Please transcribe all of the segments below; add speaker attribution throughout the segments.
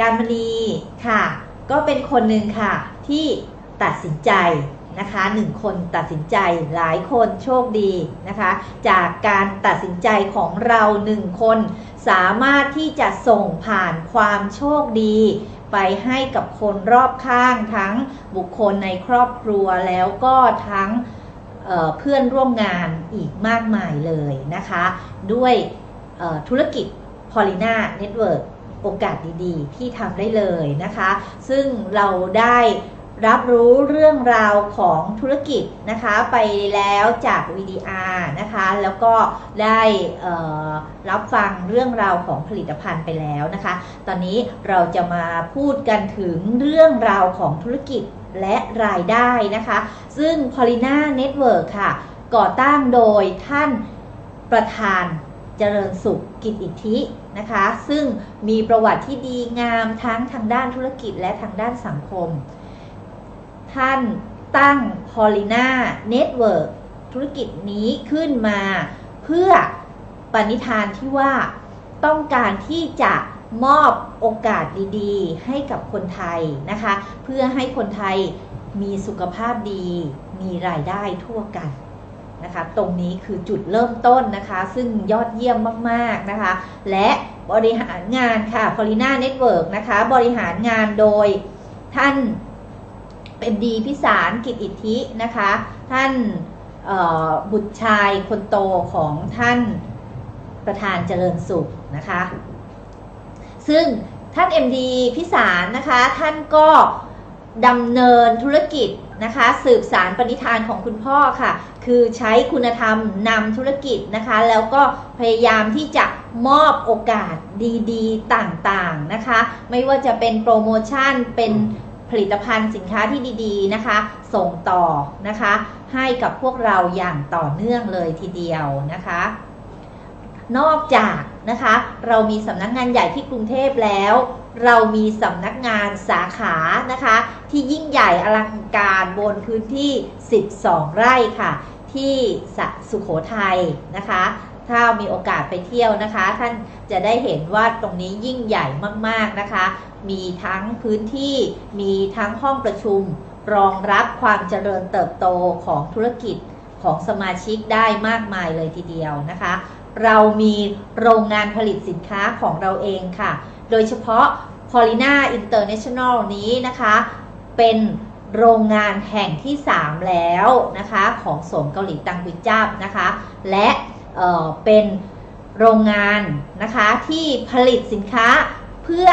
Speaker 1: การมณีค่ะ ก็เป็นคนหนึ่งค่ะ ที่ตัดสินใจนะคะหนึ่งคนตัดสินใจหลายคนโชคดีนะคะ จากการตัดสินใจของเราหนึ่งคน สามารถที่จะส่งผ่านความโชคดี ไปให้กับคนรอบข้างทั้งบุคคลในครอบครัวแล้วก็ทั้งเเพื่อนร่วมงานอีกมากมายเลยนะคะ ด้วยธุรกิจ p o l i n a Network โอกาสดีๆ ที่ทำได้เลยนะคะ ซึ่งเราได้รับรู้เรื่องราวของธุรกิจนะคะไปแล้วจาก VDR นะคะแล้วก็ได้รับฟังเรื่องราวของผลิตภัณฑ์ไปแล้วนะคะ ตอนนี้เราจะมาพูดกันถึงเรื่องราวของธุรกิจและรายได้นะคะ ซึ่ง p o l i n a Network ค่ะ ก่อตั้งโดยท่านประธาน เจริญสุขกิจอิทธินะคะ ซึ่งมีประวัติที่ดีงามทั้งทางด้านธุรกิจและทางด้านสังคม ท่านตั้ง p o l i n a Network ธุรกิจนี้ขึ้นมาเพื่อปณิธานที่ว่าต้องการที่จะมอบโอกาสดีๆ ให้กับคนไทยนะคะ เพื่อให้คนไทยมีสุขภาพดี มีรายได้ทั่วกัน นะคะ ตรงนี้คือจุดเริ่มต้นนะคะ ซึ่งยอดเยี่ยมมากๆนะคะ และบริหารงานค่ะ p o l i n a Network นะคะ บริหารงานโดยท่านเป็ดีพิสารกิจอิทธินะคะ ท่านบุตรชายคนโตของท่านประธานเจริญสุขนะคะ ซึ่งท่าน MD พิสารนะคะ ท่านก็ดำเนินธุรกิจ นะคะ สืบสารปณิธานของคุณพ่อค่ะ คือใช้คุณธรรมนำธุรกิจนะคะ แล้วก็พยายามที่จะมอบโอกาสดีๆ ต่างๆนะคะ ไม่ว่าจะเป็นโปรโมชั่นเป็นผลิตภัณฑ์สินค้าที่ดีๆนะคะ ส่งต่อนะคะ ให้กับพวกเราอย่างต่อเนื่องเลยทีเดียวนะคะ นอกจากนะคะ เรามีสำนักงานใหญ่ที่กรุงเทพแล้ว เรามีสำนักงานสาขานะคะ ที่ยิ่งใหญ่อลังการบนพื้นที่ 12 ไร่ค่ะ ที่สสุขโขทัยนะคะ ถ้ามีโอกาสไปเที่ยวนะคะ ท่านจะได้เห็นว่าตรงนี้ยิ่งใหญ่มากๆนะคะ มีทั้งพื้นที่มีทั้งห้องประชุม รองรับความเจริญเติบโตของธุรกิจของสมาชิกได้มากมายเลยทีเดียวนะคะ เรามีโรงงานผลิตสินค้าของเราเองค่ะ โดยเฉพาะ p o l i n a International นี้นะคะ เป็นโรงงานแห่งที่ 3 แล้วนะคะของสมเกาหลีตังกุจับนะคะ และเเป็นโรงงานนะคะที่ผลิตสินค้าเพื่อ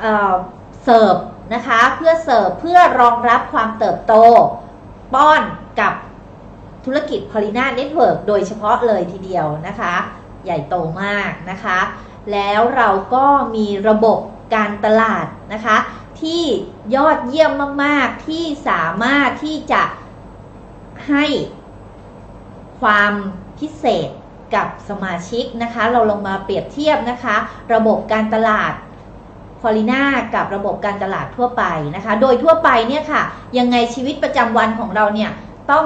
Speaker 1: เอ่อเสิร์ฟนะคะเพื่อเสิร์ฟเพื่อรองรับความเติบโตป้อนกับ ธุรกิจ p o l i n a Network โดยเฉพาะเลยทีเดียวนะคะ ใหญ่โตมากนะคะ แล้วเราก็มีระบบการตลาดนะคะ ที่ยอดเยี่ยมมาก ๆ ที่สามารถที่จะให้ความพิเศษกับสมาชิกนะคะ เราลงมาเปรียบเทียบนะคะ ระบบการตลาดพอลิน่ากับระบบการตลาดทั่วไปนะคะ โดยทั่วไปเนี่ยค่ะ ยังไงชีวิตประจำวันของเราเนี่ยต้อง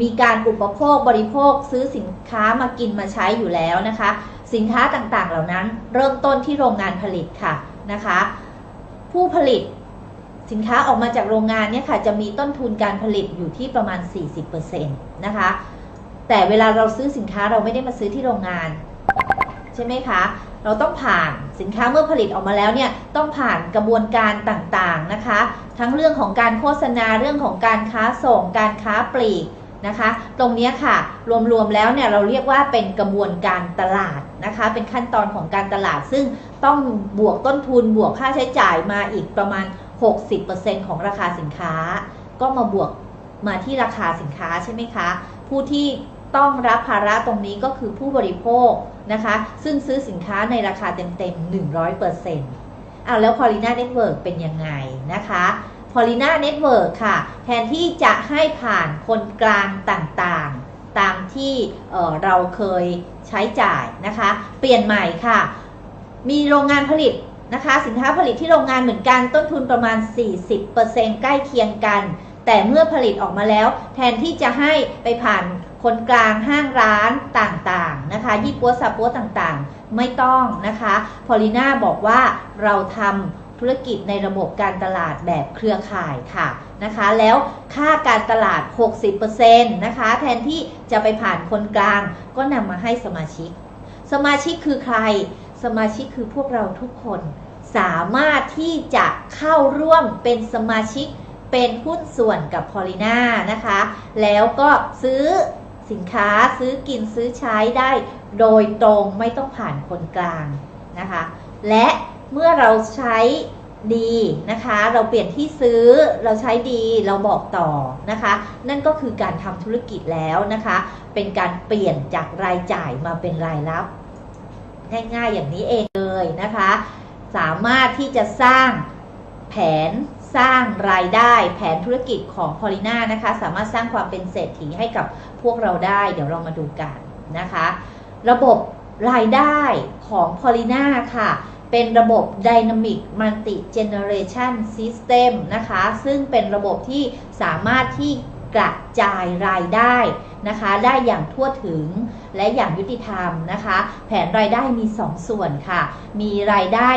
Speaker 1: มีการอุปโภคบริโภคซื้อสินค้ามากินมาใช้อยู่แล้วนะคะ สินค้าต่างๆเหล่านั้นเริ่มต้นที่โรงงานผลิตค่ะนะคะ ผู้ผลิตสินค้าออกมาจากโรงงานเนี่ยค่ะจะมีต้นทุนการผลิตอยู่ที่ประมาณ 40%นะคะ แต่เวลาเราซื้อสินค้าเราไม่ได้มาซื้อที่โรงงาน ใช่ไหมคะ เราต้องผ่านสินค้าเมื่อผลิตออกมาแล้วเนี่ยต้องผ่านกระบวนการต่างๆนะคะ ทั้งเรื่องของการโฆษณาเรื่องของการค้าส่ง การค้าปลีก นะคะ ตรงนี้ค่ะ รวมๆแล้วเนี่ยเราเรียกว่าเป็นกระบวนการตลาดนะคะ เป็นขั้นตอนของการตลาด ซึ่งต้องบวกต้นทุนบวกค่าใช้จ่ายมาอีกประมาณ 60%ของราคาสินค้า ก็มาบวกมาที่ราคาสินค้าใช่ไหมคะ ผู้ที่ต้องรับภาระตรงนี้ก็คือผู้บริโภคนะคะ ซึ่งซื้อสินค้าในราคาเต็มๆ100%อ้าวแล้ว p o l i n a Network เป็นยังไงนะคะ p o l i n a Network ค่ะ แทนที่จะให้ผ่านคนกลางต่างๆ ตามที่เอ่อเราเคยใช้จ่ายนะคะ เปลี่ยนใหม่ค่ะ มีโรงงานผลิตนะคะ สินค้าผลิตที่โรงงานเหมือนกันต้นทุนประมาณ 40%ใกล้เคียงกัน แต่เมื่อผลิตออกมาแล้ว แทนที่จะให้ไปผ่านคนกลางห้างร้านต่างๆนะคะยี่ปัวซาปัวต่างๆ ไม่ต้องนะคะ พอลิน่าบอกว่าเราทำ ธุรกิจในระบบการตลาดแบบเครือข่ายค่ะนะคะ แล้วค่าการตลาด 60%นะคะ แทนที่จะไปผ่านคนกลาง ก็นำมาให้สมาชิก สมาชิกคือใคร สมาชิกคือพวกเราทุกคน สามารถที่จะเข้าร่วมเป็นสมาชิกเป็นหุ้นส่วนกับพอลิน่านะคะ แล้วก็ซื้อสินค้าซื้อกินซื้อใช้ได้ โดยตรงไม่ต้องผ่านคนกลางนะคะ และ เมื่อเราใช้ดีนะคะ เราเปลี่ยนที่ซื้อเราใช้ดีเราบอกต่อนะคะ นั่นก็คือการทำธุรกิจแล้วนะคะ เป็นการเปลี่ยนจากรายจ่ายมาเป็นรายรับ ง่ายๆอย่างนี้เองเลยนะคะ สามารถที่จะสร้างแผนสร้างรายได้แผนธุรกิจของพอลิน่านะคะ สามารถสร้างความเป็นเศรษฐีให้กับพวกเราได้ เดี๋ยวเรามาดูกันนะคะ ระบบรายได้ของพอลิน่าค่ะ เป็นระบบ Dynamic Multi Generation System นะคะ ซึ่งเป็นระบบที่สามารถที่กระจายรายได้นะคะ ได้อย่างทั่วถึงและอย่างยุติธรรมนะคะ แผนรายได้มี2ส่วนค่ะ มีรายได้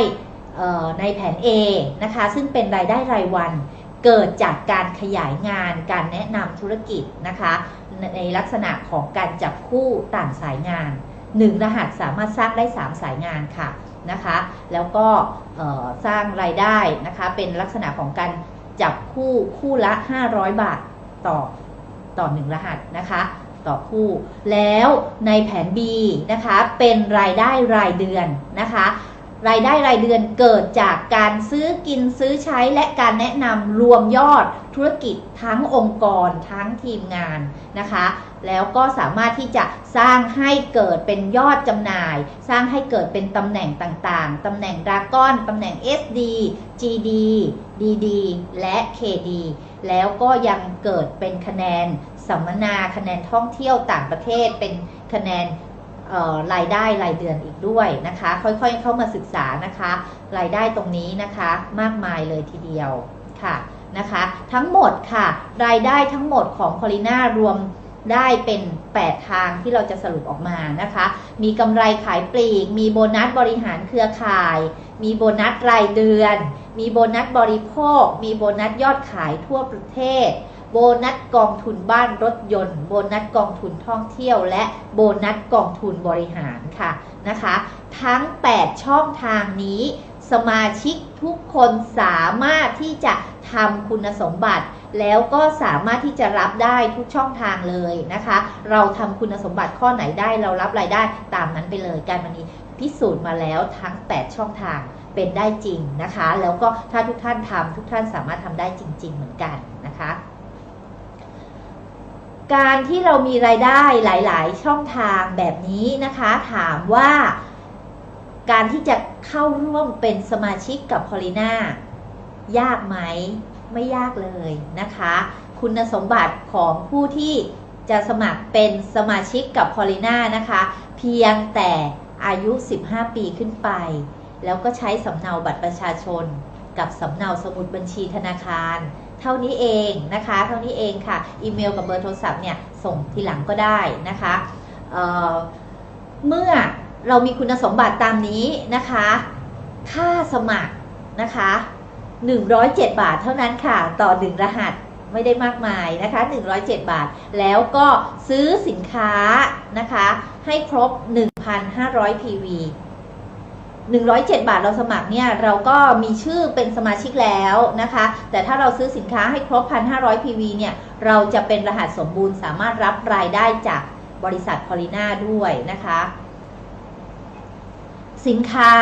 Speaker 1: ในแผน A นะคะ ซึ่งเป็นรายได้รายวันเกิดจากการขยายงานการแนะนำธุรกิจนะคะ ในลักษณะของการจับคู่ต่างสายงาน 1 รหัสสามารถสร้างได้ 3 สายงานค่ะ นะคะ แล้วก็สร้างรายได้นะคะเป็นลักษณะของการจับคู่คู่ละ 500 บาทต่อต่อ1รหัสนะคะต่อคู่ แล้วในแผน B นะคะเป็นรายได้รายเดือนนะคะ รายได้รายเดือนเกิดจากการซื้อกินซื้อใช้และการแนะนำรวมยอดธุรกิจทั้งองค์กรทั้งทีมงานนะคะ แล้วก็สามารถที่จะสร้างให้เกิดเป็นยอดจำหน่าย สร้างให้เกิดเป็นตำแหน่งต่างๆ ตำแหน่งดราก้อนตำแหน่ง SD GD DD และ KD แล้วก็ยังเกิดเป็นคะแนนสัมมนาคะแนนท่องเที่ยวต่างประเทศ เป็นคะแนนรายได้รายเดือนอีกด้วยนะคะ ค่อยๆเข้ามาศึกษานะคะ รายได้ตรงนี้นะคะมากมายเลยทีเดียวค่ะนะคะ ทั้งหมดค่ะ รายได้ทั้งหมดของพอลิน่ารวม ได้เป็น 8 ทางที่เราจะสรุปออกมานะคะ มีกำไรขายปลีก มีโบนัสบริหารเครือข่าย มีโบนัสรายเดือน มีโบนัสบริโภค มีโบนัสยอดขายทั่วประเทศ โบนัสกองทุนบ้านรถยนต์ โบนัสกองทุนท่องเที่ยว และโบนัสกองทุนบริหารค่ะนะคะ ทั้ง 8 ช่องทางนี้ สมาชิกทุกคนสามารถที่จะทำคุณสมบัติ แล้วก็สามารถที่จะรับได้ทุกช่องทางเลยนะคะ เราทำคุณสมบัติข้อไหนได้เรารับรายได้ตามนั้นไปเลยการวันนี้พิสูจน์มาแล้วทั้ง 8 ช่องทางเป็นได้จริงนะคะ แล้วก็ถ้าทุกท่านทำทุกท่านสามารถทำได้จริง ๆ เหมือนกันนะคะ การที่เรามีรายได้หลาย ๆ ช่องทางแบบนี้นะคะ ถามว่า การที่จะเข้าร่วมเป็นสมาชิกกับพอลิน่ายากไหมไม่ยากเลยนะคะ คุณสมบัติของผู้ที่จะสมัครเป็นสมาชิกกับพอลิน่านะคะ เพียงแต่อายุ 15 ปีขึ้นไป แล้วก็ใช้สำเนาบัตรประชาชน กับสำเนาสมุดบัญชีธนาคาร เท่านี้เองนะคะ เท่านี้เองค่ะ อีเมลกับเบอร์โทรศัพท์เนี่ยส่งทีหลังก็ได้นะคะเเมื่อ เรามีคุณสมบัติตามนี้นะคะ ค่าสมัครนะคะ 107 บาทเท่านั้นค่ะ ต่อ 1 รหัสไม่ได้มากมายนะคะ 107 บาท แล้วก็ซื้อสินค้านะคะ ให้ครบ 1,500 PV 107 บาทเราสมัครเนี่ย เราก็มีชื่อเป็นสมาชิกแล้วนะคะ แต่ถ้าเราซื้อสินค้าให้ครบ 1,500 PV เนี่ย เราจะเป็นรหัสสมบูรณ์สามารถรับรายได้จากบริษัทพอลิน่าด้วยนะคะ สินค้า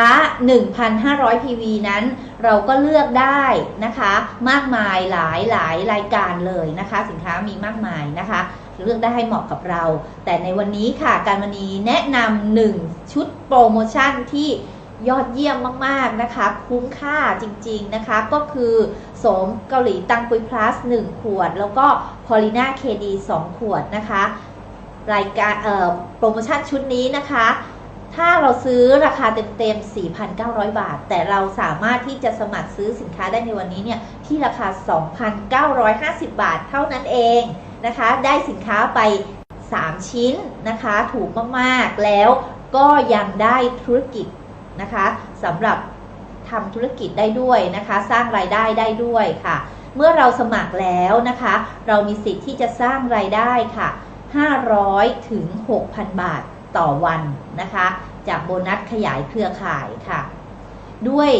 Speaker 1: 1,500 PV นั้น เราก็เลือกได้นะคะ มากมายหลายหลายรายการเลยนะคะ สินค้ามีมากมายนะคะ เลือกได้ให้เหมาะกับเรา แต่ในวันนี้ค่ะ การวันนี้แนะนำหนึ่งชุดโปรโมชั่นที่ยอดเยี่ยมมาก ๆ นะคะ คุ้มค่าจริง ๆ นะคะ ก็คือโสมเกาหลีตังปุยพลัส 1 ขวด แล้วก็พอลิน่าเคดี2ขวดนะคะ รายการโปรโมชั่นชุดนี้นะคะ ถ้าเราซื้อราคาเต็มๆ 4,900 บาท แต่เราสามารถที่จะสมัครซื้อสินค้าได้ในวันนี้เนี่ยที่ราคา 2,950 บาทเท่านั้นเองนะคะ ได้สินค้าไป 3 ชิ้นนะคะ ถูกมากๆ แล้วก็ยังได้ธุรกิจนะคะสำหรับทำธุรกิจได้ด้วยนะคะ สร้างรายได้ได้ด้วยค่ะ เมื่อเราสมัครแล้วนะคะ เรามีสิทธิ์ที่จะสร้างรายได้ค่ะ 500ถึง6,000 บาท ต่อวันนะคะ จากโบนัสขยายเครือข่ายค่ะ ด้วย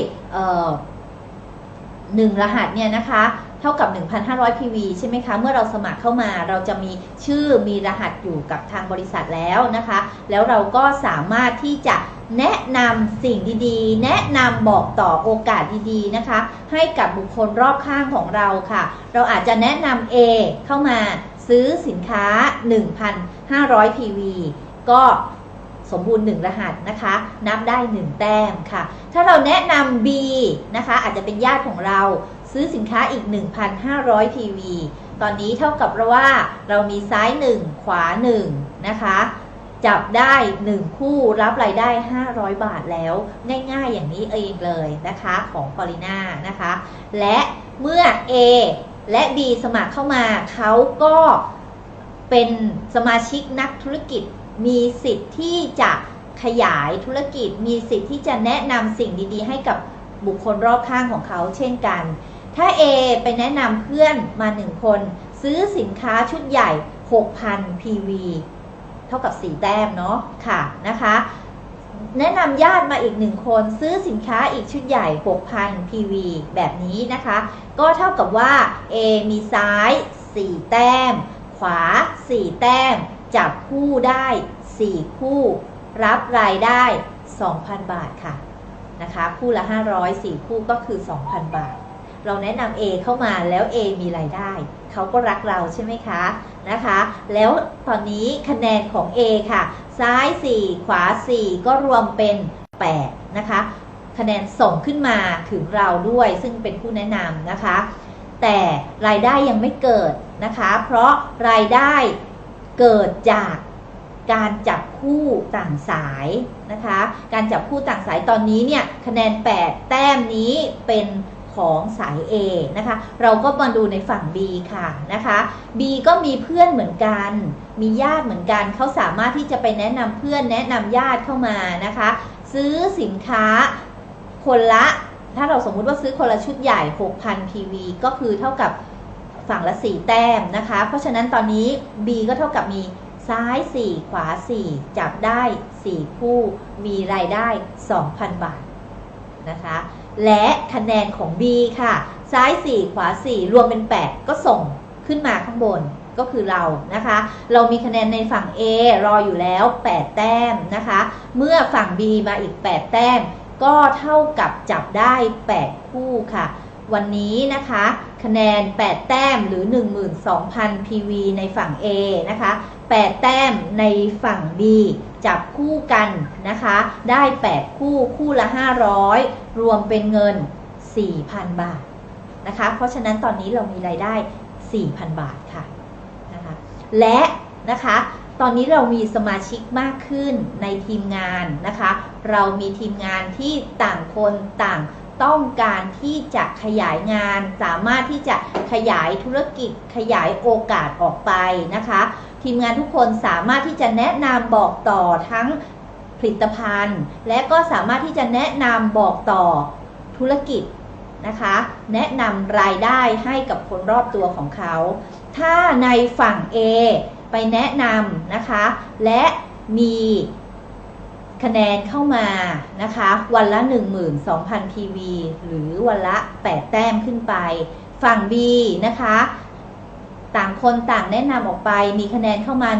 Speaker 1: หนึ่งรหัสเนี่ยนะคะเท่ากับ 1,500 PV ใช่ไหมคะ เมื่อเราสมัครเข้ามาเราจะมีชื่อมีรหัสอยู่กับทางบริษัทแล้วนะคะ แล้วเราก็สามารถที่จะแนะนำสิ่งดีๆ แนะนำบอกต่อโอกาสดีๆนะคะ ให้กับบุคคลรอบข้างของเราค่ะ เราอาจจะแนะนำ A เข้ามาซื้อสินค้า 1,500 PV ก็สมบูรณ์ 1 รหัสนะคะ นับได้ 1 แต้มค่ะ ถ้าเราแนะนำ B นะคะ อาจจะเป็นญาติของเราซื้อสินค้าอีก 1,500 PV ตอนนี้เท่ากับว่าเรามีซ้าย 1 ขวา 1 นะคะ จับได้ 1 คู่รับรายได้ 500 บาทแล้ว ง่ายๆอย่างนี้เองเลยนะคะของปริน่านะคะ และเมื่อ A และ B สมัครเข้ามาเขาก็เป็นสมาชิกนักธุรกิจ มีสิทธิ์ที่จะขยายธุรกิจ มีสิทธิ์ที่จะแนะนำสิ่งดีๆ ให้กับบุคคลรอบข้างของเขาเช่นกัน ถ้า A ไปแนะนำเพื่อนมา 1 คน ซื้อสินค้าชุดใหญ่ 6,000 PV เท่ากับ 4 แต้มเนาะค่ะนะคะแนะนำญาติมาอีกหนึ่งคนซื้อสินค้าอีกชุดใหญ่ 6,000 PV แบบนี้นะคะ ก็เท่ากับว่า A มีซ้าย 4 แต้ม ขวา 4 แต้ม จับคู่ได้ 4 คู่ รับรายได้ 2,000 บาทค่ะนะคะคู่ละ 500 4 คู่ก็คือ 2,000 บาท เราแนะนำ A เข้ามาแล้ว A มีรายได้ เขาก็รักเราใช่ไหมคะนะคะ แล้วตอนนี้คะแนนของ A ค่ะ ซ้าย 4 ขวา 4 ก็รวมเป็น 8 นะคะ คะแนนส่งขึ้นมาถึงเราด้วยซึ่งเป็นผู้แนะนำนะคะ แต่รายได้ยังไม่เกิดนะคะ เพราะรายได้ เกิดจากการจับคู่ต่างสายนะคะ การจับคู่ต่างสายตอนนี้เนี่ยคะแนน 8 แต้มนี้เป็นของสาย A นะคะ เราก็มาดูในฝั่ง B ค่ะนะคะ B ก็มีเพื่อนเหมือนกัน มีญาติเหมือนกัน เขาสามารถที่จะไปแนะนำเพื่อนแนะนำญาติเข้ามานะคะ ซื้อสินค้าคนละ ถ้าเราสมมุติว่าซื้อคนละชุดใหญ่ 6,000 PV ก็คือเท่ากับ ฝั่งละ 4 แต้มนะคะ เพราะฉะนั้นตอนนี้ B ก็เท่ากับมีซ้าย 4 ขวา 4 จับได้ 4 คู่ มีรายได้ 2,000 บาทนะคะ และคะแนนของ B ค่ะ ซ้าย 4 ขวา 4 รวมเป็น 8 ก็ส่งขึ้นมาข้างบนก็คือเรานะคะ เรามีคะแนนในฝั่ง A รออยู่แล้ว 8 แต้มนะคะ เมื่อฝั่ง B มาอีก 8 แต้ม ก็เท่ากับจับได้ 8 คู่ค่ะ วันนี้นะคะ คะแนน 8 แต้มหรือ 12,000 PV ในฝั่ง A นะคะ 8 แต้มในฝั่ง B จับคู่กันนะคะ ได้ 8 คู่คู่ละ 500 รวมเป็นเงิน 4,000 บาทนะคะ เพราะฉะนั้นตอนนี้เรามีรายได้ 4,000 บาทค่ะนะคะและนะคะตอนนี้เรามีสมาชิกมากขึ้นในทีมงานนะคะ เรามีทีมงานที่ต่างคนต่าง ต้องการที่จะขยายงาน สามารถที่จะขยายธุรกิจขยายโอกาสออกไปนะคะ ทีมงานทุกคนสามารถที่จะแนะนำบอกต่อทั้งผลิตภัณฑ์ และก็สามารถที่จะแนะนำบอกต่อธุรกิจนะคะ แนะนำรายได้ให้กับคนรอบตัวของเขา ถ้าในฝั่ง A ไปแนะนำนะคะ และมี คะแนนเข้ามานะคะ วันละ 12,000 PV หรือวันละ 8 แต้มขึ้นไป ฝั่ง B นะคะ ต่างคนต่างแนะนำออกไปมีคะแนนเข้ามา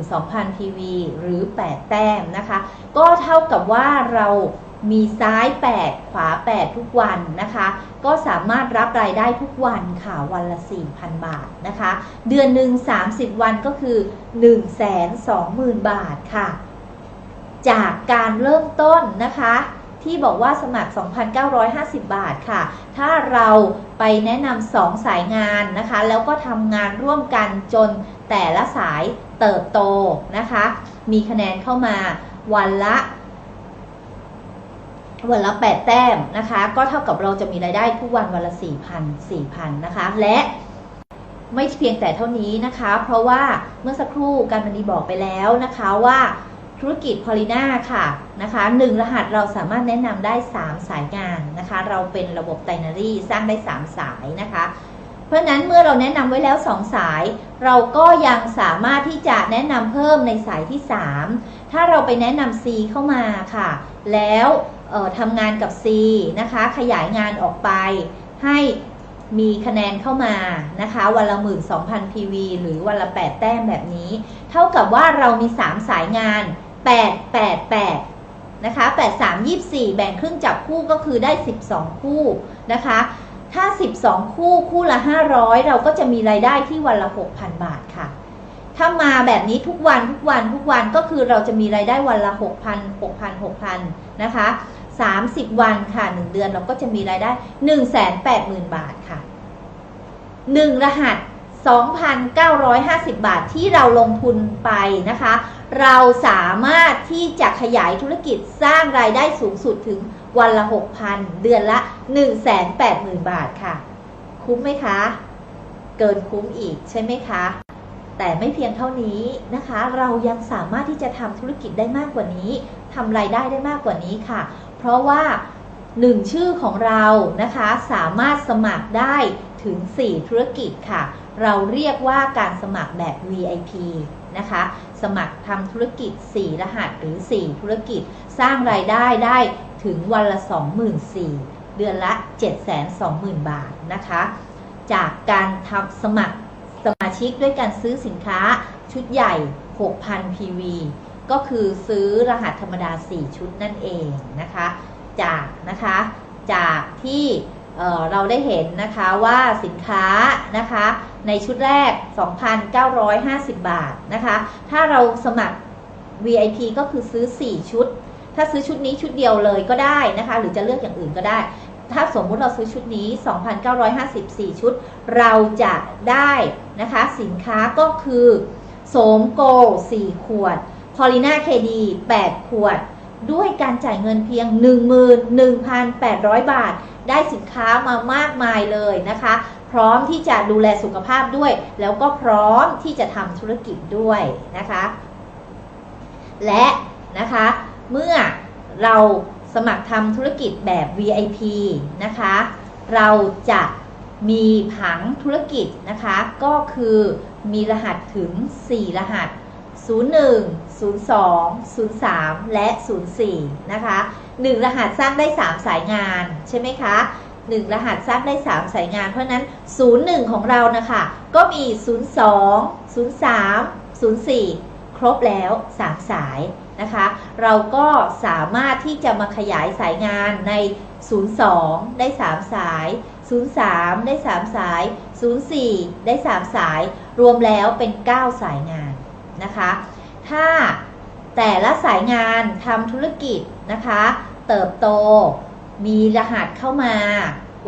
Speaker 1: 12,000 PV หรือ 8 แต้มนะคะ ก็เท่ากับว่าเรามีซ้าย 8 ขวา 8 ทุกวันนะคะ ก็สามารถรับรายได้ทุกวันค่ะวันละ 4,000 บาทนะคะ เดือนหนึ่ง30 วันก็คือ 120,000 บาทค่ะ จากการเริ่มต้นนะคะ ที่บอกว่าสมัคร 2,950 บาทค่ะ ถ้าเราไปแนะนำสองสายงานนะคะ แล้วก็ทำงานร่วมกันจนแต่ละสายเติบโตนะคะ มีคะแนนเข้ามาวันละวันละ 8 แต้มนะคะ ก็เท่ากับเราจะมีรายได้ทุกวันวันละ 4,000 4,000 นะคะ และไม่เพียงแต่เท่านี้นะคะ เพราะว่าเมื่อสักครู่การบันดีบอกไปแล้วนะคะว่า ธุรกิจพอลิน่าค่ะนะคะหนึ่งรหัสเราสามารถแนะนำได้ 3 สายงานนะคะ เราเป็นระบบไตนารีสร้างได้ 3 สายนะคะ เพราะฉะนั้นเมื่อเราแนะนำไว้แล้ว 2 สาย เราก็ยังสามารถที่จะแนะนำเพิ่มในสายที่ 3 ถ้าเราไปแนะนำ C เข้ามาค่ะ แล้วทำงานกับ C นะคะ ขยายงานออกไปให้มีคะแนนเข้ามานะคะ วันละหมื่นสองพัน PV หรือวันละ8แต้มแบบนี้ เท่ากับว่าเรามี3สายงาน 8 8 8นะคะ8 3 24 แบ่งครึ่งจับคู่ก็คือได้ 12 คู่นะคะ ถ้า 12 คู่คู่ละ 500 เราก็จะมีรายได้ที่วันละ 6,000 บาทค่ะ ถ้ามาแบบนี้ทุกวันทุกวันทุกวันก็คือเราจะมีรายได้วันละ 6,000 6,000 6,000นะคะ 30 วันค่ะ 1 เดือนเราก็จะมีรายได้ 180,000 บาทค่ะ 1 รหัส 2,950 บาทที่เราลงทุนไปนะคะ เราสามารถที่จะขยายธุรกิจสร้างรายได้สูงสุดถึงวันละ 6,000 เดือนละ 180,000 บาทค่ะ คุ้มไหมคะ เกินคุ้มอีกใช่ไหมคะ แต่ไม่เพียงเท่านี้นะคะ เรายังสามารถที่จะทำธุรกิจได้มากกว่านี้ทำรายได้ได้มากกว่านี้ค่ะ เพราะว่าหนึ่งชื่อของเรานะคะสามารถสมัครได้ถึง 4 ธุรกิจค่ะ เราเรียกว่าการสมัครแบบ VIP นะคะ สมัครทำธุรกิจ 4 รหัสหรือ 4 ธุรกิจสร้างรายได้ได้ถึงวันละ 24,000 เดือนละ 720,000 บาทนะคะ จากการทำสมัครสมาชิกด้วยการซื้อสินค้าชุดใหญ่ 6,000 PV ก็คือซื้อรหัสธรรมดา 4 ชุดนั่นเองนะคะ จากนะคะ จากที่ เเราได้เห็นนะคะว่าสินค้านะคะในชุดแรก 2,950 บาทนะคะ ถ้าเราสมัคร VIP ก็คือซื้อ 4 ชุด ถ้าซื้อชุดนี้ชุดเดียวเลยก็ได้นะคะ หรือจะเลือกอย่างอื่นก็ได้ ถ้าสมมุติเราซื้อชุดนี้ 2,954 ชุด เราจะได้นะคะ สินค้าก็คือโสมโก4 ขวด พอลิน่าเคดี8ขวด ด้วยการจ่ายเงินเพียง 11,800 บาท ได้สินค้ามามากมายเลยนะคะ พร้อมที่จะดูแลสุขภาพด้วย แล้วก็พร้อมที่จะทำธุรกิจด้วยนะคะ และนะคะเมื่อเราสมัครทำธุรกิจแบบ VIP นะคะ เราจะมีผังธุรกิจนะคะ ก็คือมีรหัสถึง 4 รหัส 01 02 03 และ 04 นะคะ 1 รหัสสร้างได้ 3 สายงานใช่ไหมคะ 1 รหัสสร้างได้ 3 สายงาน เพราะนั้น 01 ของเรานะคะ ก็มี 02 03 04 ครบแล้ว 3 สายนะคะ เราก็สามารถที่จะมาขยายสายงานใน 02 ได้ 3 สาย 03 ได้ 3 สาย 04 ได้ 3 สาย รวมแล้วเป็น 9 สายงานนะคะ ถ้าแต่ละสายงานทำธุรกิจนะคะ เติบโต มีรหัสเข้ามา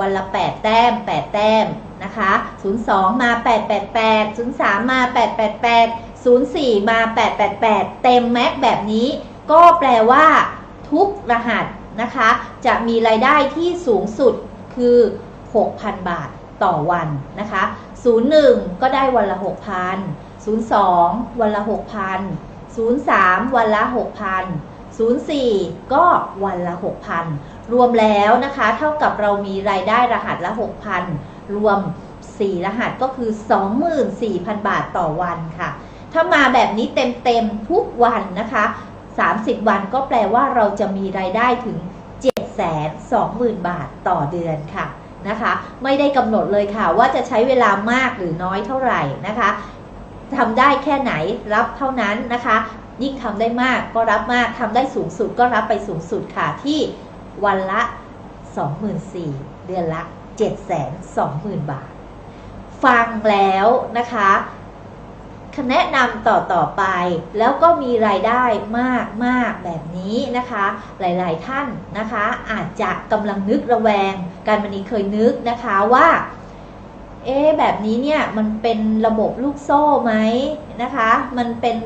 Speaker 1: วันละ 8 แต้ม 8 แต้มนะคะ 02 มา 888 03 มา 888 04 มา 888 เต็มแม็กแบบนี้ ก็แปลว่าทุกรหัสนะคะ จะมีรายได้ที่สูงสุดคือ 6,000 บาทต่อวันนะคะ 01 ก็ได้วันละ 6,000 02 วันละ 6,000 03 วันละ 6,000 04 ก็วันละ 6,000 รวมแล้วนะคะ เท่ากับเรามีรายได้รหัสละ 6,000 รวม 4 รหัสก็คือ 24,000 บาทต่อวันค่ะ ถ้ามาแบบนี้เต็มๆ ทุกวันนะคะ 30 วันก็แปลว่าเราจะมีรายได้ถึง 720,000 บาทต่อเดือนค่ะนะคะ ไม่ได้กำหนดเลยค่ะว่าจะใช้เวลามากหรือน้อยเท่าไหร่นะคะ ทำได้แค่ไหนรับเท่านั้นนะคะ ยิ่งทำได้มากก็รับมากทำได้สูงสุดก็รับไปสูงสุดค่ะที่วันละ 24,000 เดือนละ 720,000 บาท ฟังแล้วนะคะแนะนำต่อต่อไปแล้วก็มีรายได้มากมากแบบนี้นะคะ หลาย ๆ ท่านนะคะ อาจจะกำลังนึกระแวง การมันนี้เคยนึกนะคะว่า เอ๊แบบนี้เนี่ยมันเป็นระบบลูกโซ่ไหมนะคะ มันเป็น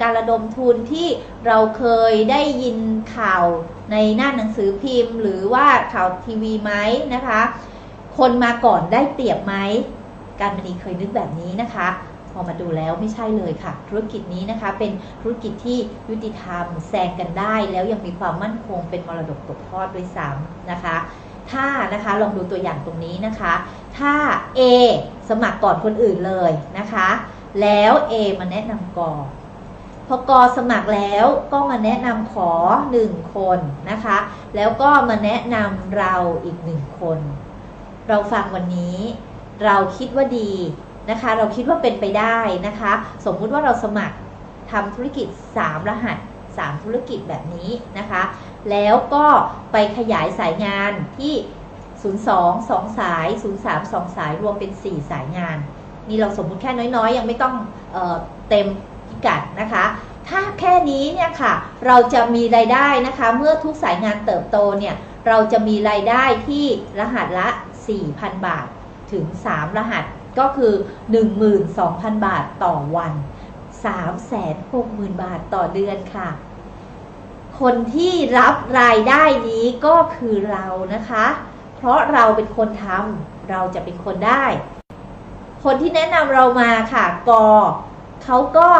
Speaker 1: การระดมทุนที่เราเคยได้ยินข่าวในหน้าหนังสือพิมพ์ หรือว่าข่าวทีวีไหมนะคะ คนมาก่อนได้เปรียบไหม การมณีเคยนึกแบบนี้นะคะ พอมาดูแล้วไม่ใช่เลยค่ะ ธุรกิจนี้นะคะเป็นธุรกิจที่ยุติธรรมแซงกันได้ แล้วยังมีความมั่นคงเป็นมรดกตกทอดด้วยซ้ำนะคะ ถ้านะคะลองดูตัวอย่างตรงนี้นะคะ ถ้า A สมัครก่อนคนอื่นเลยนะคะ แล้ว A มาแนะนำกอพอกอสมัครแล้วก็มาแนะนำขอหนึ่งคนนะคะ แล้วก็มาแนะนำเราอีกหนึ่งคน เราฟังวันนี้ เราคิดว่าดีนะคะ เราคิดว่าเป็นไปได้นะคะ สมมุติว่าเราสมัครทำธุรกิจ 3 รหัส 3 ธุรกิจแบบนี้นะคะ แล้วก็ไปขยายสายงานที่ 02 2 สาย 03 2 สายรวมเป็น 4 สายงาน นี่เราสมมุติแค่น้อยๆ ยังไม่ต้องเออเต็มพิกัดนะคะ ถ้าแค่นี้เนี่ยค่ะเราจะมีรายได้นะคะ เมื่อทุกสายงานเติบโตเนี่ยเราจะมีรายได้ที่รหัสละ 4,000 บาทถึง 3 รหัสก็คือ 12,000 บาทต่อวัน 360,000 บาทต่อเดือนค่ะ คนที่รับรายได้นี้ก็คือเรานะคะ เพราะเราเป็นคนทำเราจะเป็นคนได้ คนที่แนะนำเรามาค่ะกอเขาก็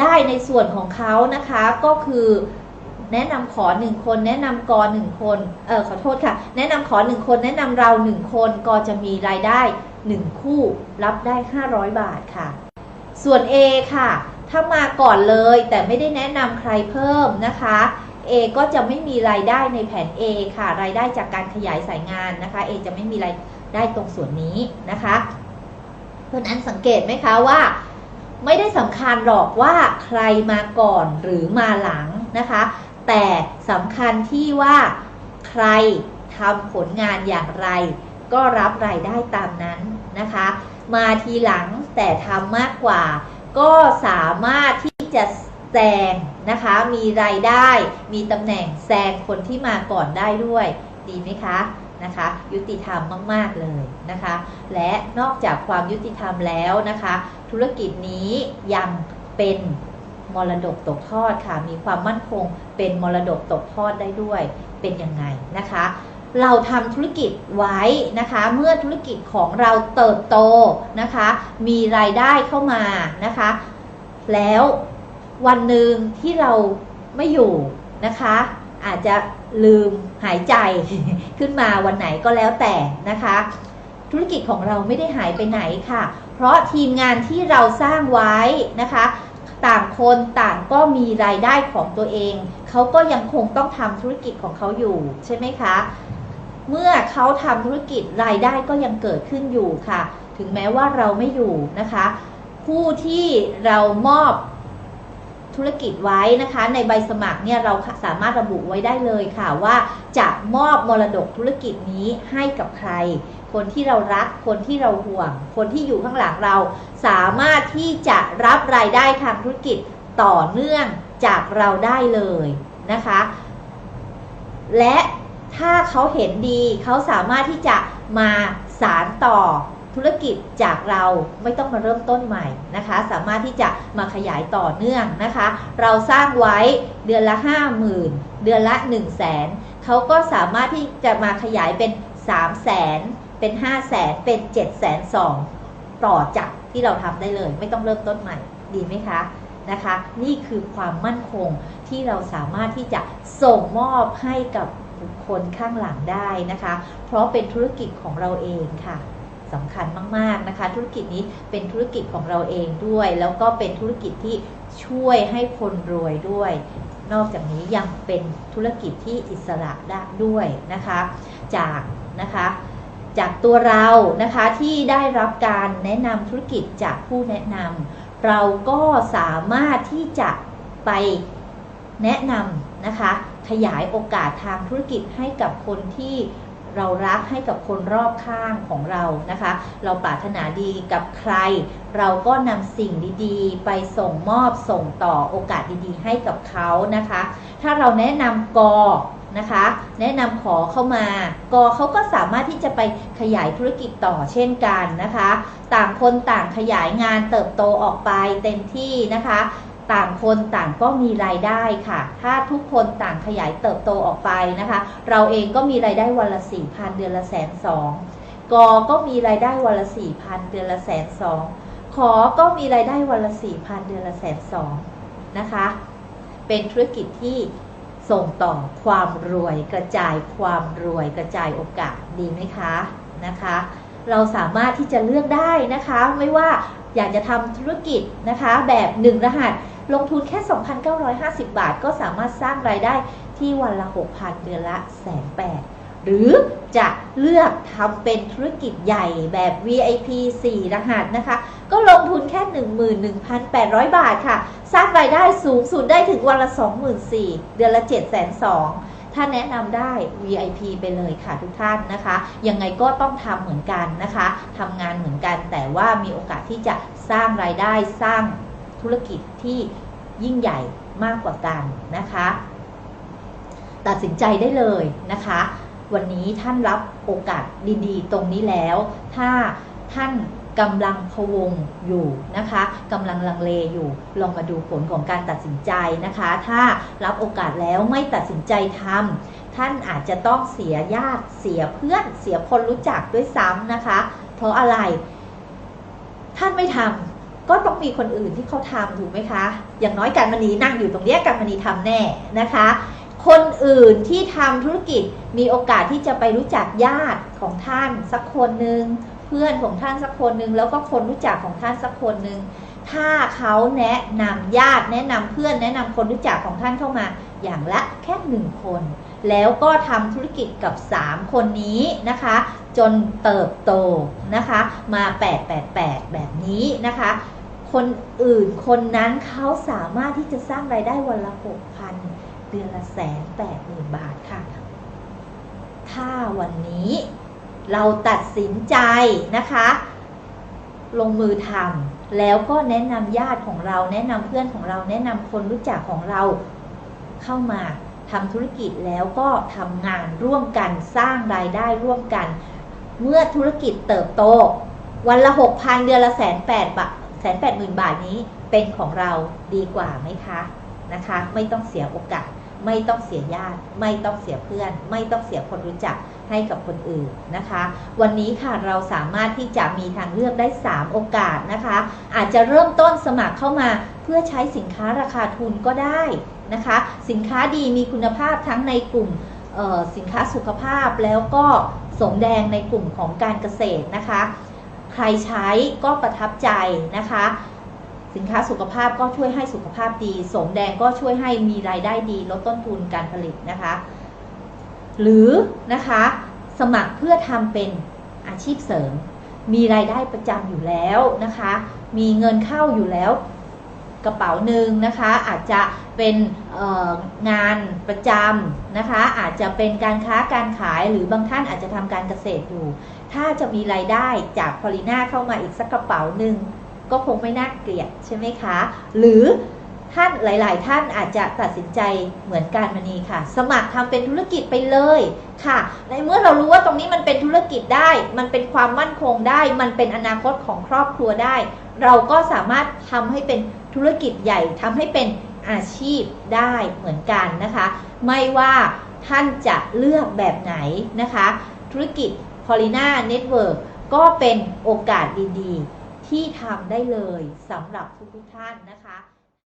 Speaker 1: ได้ในส่วนของเขานะคะก็คือแนะนำขอหนึ่งคน แนะนำกอหนึ่งคน เออขอโทษค่ะ แนะนำขอหนึ่งคน แนะนำเราหนึ่งคน กอจะมีรายได้หนึ่งคู่ รับได้500บาทค่ะ ส่วน A ค่ะ ถ้ามาก่อนเลยแต่ไม่ได้แนะนำใครเพิ่มนะคะ A ก็จะไม่มีรายได้ในแผน A ค่ะ รายได้จากการขยายสายงานนะคะ A จะไม่มีรายได้ตรงส่วนนี้นะคะ เพราะฉะนั้นสังเกตไหมคะว่า ไม่ได้สำคัญหรอกว่าใครมาก่อนหรือมาหลังนะคะ แต่สำคัญที่ว่าใครทำผลงานอย่างไร ก็รับรายได้ตามนั้นนะคะ มาทีหลังแต่ทำมากกว่า ก็สามารถที่จะแซงนะคะ มีรายได้ มีตำแหน่งแซงคนที่มาก่อนได้ด้วย ดีไหมคะนะคะ ยุติธรรมมาก ๆ เลยนะคะ และนอกจากความยุติธรรมแล้วนะคะ ธุรกิจนี้ยังเป็นมรดกตกทอดค่ะ มีความมั่นคงเป็นมรดกตกทอดได้ด้วย เป็นยังไงนะคะ เราทำธุรกิจไว้นะคะ เมื่อธุรกิจของเราเติบโตนะคะ มีรายได้เข้ามานะคะ แล้ววันหนึ่งที่เราไม่อยู่นะคะ อาจจะลืมหายใจขึ้นมาวันไหนก็แล้วแต่นะคะ ธุรกิจของเราไม่ได้หายไปไหนค่ะ เพราะทีมงานที่เราสร้างไว้นะคะต่างคนต่างก็มีรายได้ของตัวเอง เขาก็ยังคงต้องทำธุรกิจของเขาอยู่ใช่ไหมคะ เมื่อเขาทำธุรกิจรายได้ก็ยังเกิดขึ้นอยู่ค่ะ ถึงแม้ว่าเราไม่อยู่นะคะ ผู้ที่เรามอบธุรกิจไว้นะคะ ในใบสมัครเนี่ยเราสามารถระบุไว้ได้เลยค่ะว่าจะมอบมรดกธุรกิจนี้ให้กับใคร คนที่เรารักคนที่เราห่วง คนที่อยู่ข้างหลังเราสามารถที่จะรับรายได้ทางธุรกิจต่อเนื่องจากเราได้เลยนะคะ และ ถ้าเขาเห็นดีเขาสามารถที่จะมาสารต่อธุรกิจจากเราไม่ต้องมาเริ่มต้นใหม่นะคะ สามารถที่จะมาขยายต่อเนื่องนะคะ เราสร้างไว้เดือนละ 50,000 เดือนละ 1 0 0 0 0แสนเขาก็สามารถที่จะมาขยายเป็น 3 0 0แสนเป็น 5 0 0แสนเป็น7 0 0แสนสองต่อจากที่เราทำได้เลย ไม่ต้องเริ่มต้นใหม่ดีไหมคะนะคะ นี่คือความมั่นคงที่เราสามารถที่จะส่งมอบให้กับ บุคคลข้างหลังได้นะคะ เพราะเป็นธุรกิจของเราเองค่ะสำคัญมากๆนะคะ ธุรกิจนี้เป็นธุรกิจของเราเองด้วย แล้วก็เป็นธุรกิจที่ช่วยให้คนรวยด้วย นอกจากนี้ยังเป็นธุรกิจที่อิสระได้ด้วยนะคะ จากนะคะจากตัวเรานะคะที่ได้รับการแนะนำธุรกิจจากผู้แนะนำเราก็สามารถที่จะไป แนะนำนะคะ ขยายโอกาสทางธุรกิจให้กับคนที่เรารักให้กับคนรอบข้างของเรานะคะ เราปรารถนาดีกับใคร เราก็นำสิ่งดีๆ ไปส่งมอบส่งต่อโอกาสดีๆ ให้กับเขานะคะ ถ้าเราแนะนำกอนะคะ แนะนำขอเข้ามากอเขาก็สามารถที่จะไปขยายธุรกิจต่อเช่นกันนะคะ ต่างคนต่างขยายงานเติบโตออกไปเต็มที่นะคะ ต่างคนต่างก็มีรายได้ค่ะ ถ้าทุกคนต่างขยายเติบโตออกไปนะคะ เราเองก็มีรายได้วันละสี่พันเดือนละแสนสองกอก็มีรายได้วันละสี่พันเดือนละแสนสองขอก็มีรายได้วันละสี่พันเดือนละแสนสองนะคะ เป็นธุรกิจที่ส่งต่อความรวยกระจายความรวยกระจายโอกาสดีไหมคะนะคะ เราสามารถที่จะเลือกได้นะคะ ไม่ว่าอยากจะทำธุรกิจนะคะ แบบ 1 รหัส ลงทุนแค่ 2,950 บาท ก็สามารถสร้างรายได้ที่วันละ 6,000 เดือนละแสนแปดหรือจะเลือกทำเป็นธุรกิจใหญ่แบบ VIP 4 รหัสนะคะ ก็ลงทุนแค่ 11,800 บาทค่ะ สร้างรายได้สูงสุดได้ถึงวันละ 24,000 เดือนละ 7,200 ถ้าแนะนำได้ VIP ไปเลยค่ะทุกท่านนะคะ ยังไงก็ต้องทำเหมือนกันนะคะทำงานเหมือนกัน แต่ว่ามีโอกาสที่จะสร้างรายได้สร้างธุรกิจที่ยิ่งใหญ่มากกว่ากันนะคะ ตัดสินใจได้เลยนะคะ วันนี้ท่านรับโอกาสดีๆ ตรงนี้แล้ว ถ้าท่าน กำลังพวงอยู่นะคะกำลังลังเลอยู่ ลองมาดูผลของการตัดสินใจนะคะ ถ้ารับโอกาสแล้วไม่ตัดสินใจทำท่านอาจจะต้องเสียญาติเสียเพื่อนเสียคนรู้จักด้วยซ้ำนะคะ เพราะอะไร ท่านไม่ทำก็ต้องมีคนอื่นที่เขาทำถูกไหมคะ อย่างน้อยการมณีนั่งอยู่ตรงนี้ยการมณีทำแน่นะคะคนอื่นที่ทำธุรกิจมีโอกาสที่จะไปรู้จักญาติของท่านสักคนหนึ่ง พื่อนของท่านสักคนหนึ่งแล้วก็คนรู้จักของท่านสักคนหนึ่งถ้าเขาแนะนำญาติแนะนำเพื่อนแนะนำคนรู้จักของท่านเข้ามา อย่างละแค่หนึ่งคน แล้วก็ทำธุรกิจกับ 3 คนนี้นะคะ จนเติบโตนะคะมา 888 แบบนี้นะคะ คนอื่นคนนั้นเขาสามารถที่จะสร้างรายได้วันละ 6,000 เดือนละแสนแปดหมื่นบาทค่ะ ถ้าวันนี้ เราตัดสินใจนะคะ ลงมือทำแล้วก็แนะนำญาติของเรา แนะนำเพื่อนของเรา แนะนำคนรู้จักของเราเข้ามาทำธุรกิจแล้วก็ทำงานร่วมกันสร้างรายได้ร่วมกัน เมื่อธุรกิจเติบโต วันละ6,000เดือนละแสนแปดบาทแสนแปดหมื่นบาทนี้เป็นของเราดีกว่าไหมคะนะคะ ไม่ต้องเสียโอกาส ไม่ต้องเสียญาติ ไม่ต้องเสียเพื่อน ไม่ต้องเสียคนรู้จักให้กับคนอื่นนะคะ วันนี้ค่ะเราสามารถที่จะมีทางเลือกได้ 3 โอกาสนะคะ อาจจะเริ่มต้นสมัครเข้ามาเพื่อใช้สินค้าราคาทุนก็ได้นะคะ สินค้าดีมีคุณภาพทั้งในกลุ่มสินค้าสุขภาพแล้วก็สมแดงในกลุ่มของการเกษตรนะคะ ใครใช้ก็ประทับใจนะคะ สินค้าสุขภาพก็ช่วยให้สุขภาพดีสมแดงก็ช่วยให้มีรายได้ดี ลดต้นทุนการผลิตนะคะ หรือนะคะสมัครเพื่อทำเป็นอาชีพเสริม มีรายได้ประจำอยู่แล้วนะคะ มีเงินเข้าอยู่แล้วกระเป๋าหนึ่งนะคะ อาจจะเป็นงานประจำนะคะ อาจจะเป็นการค้าการขายหรือบางท่านอาจจะทำการเกษตรอยู่ ถ้าจะมีรายได้จากพอลิน่าเข้ามาอีกสักกระเป๋าหนึ่ง ก็คงไม่น่าเกลียดใช่ไหมคะ หรือท่านหลาย ๆ ท่านอาจจะตัดสินใจเหมือนการมณีค่ะ สมัครทำเป็นธุรกิจไปเลยค่ะ ในเมื่อเรารู้ว่าตรงนี้มันเป็นธุรกิจได้ มันเป็นความมั่นคงได้ มันเป็นอนาคตของครอบครัวได้ เราก็สามารถทำให้เป็นธุรกิจใหญ่ทำให้เป็นอาชีพได้เหมือนกันนะคะ ไม่ว่าท่านจะเลือกแบบไหนนะคะ ธุรกิจ p o l i n a Network ก็เป็นโอกาสดี ๆ ที่ทำได้เลยสำหรับทุกท่านนะคะ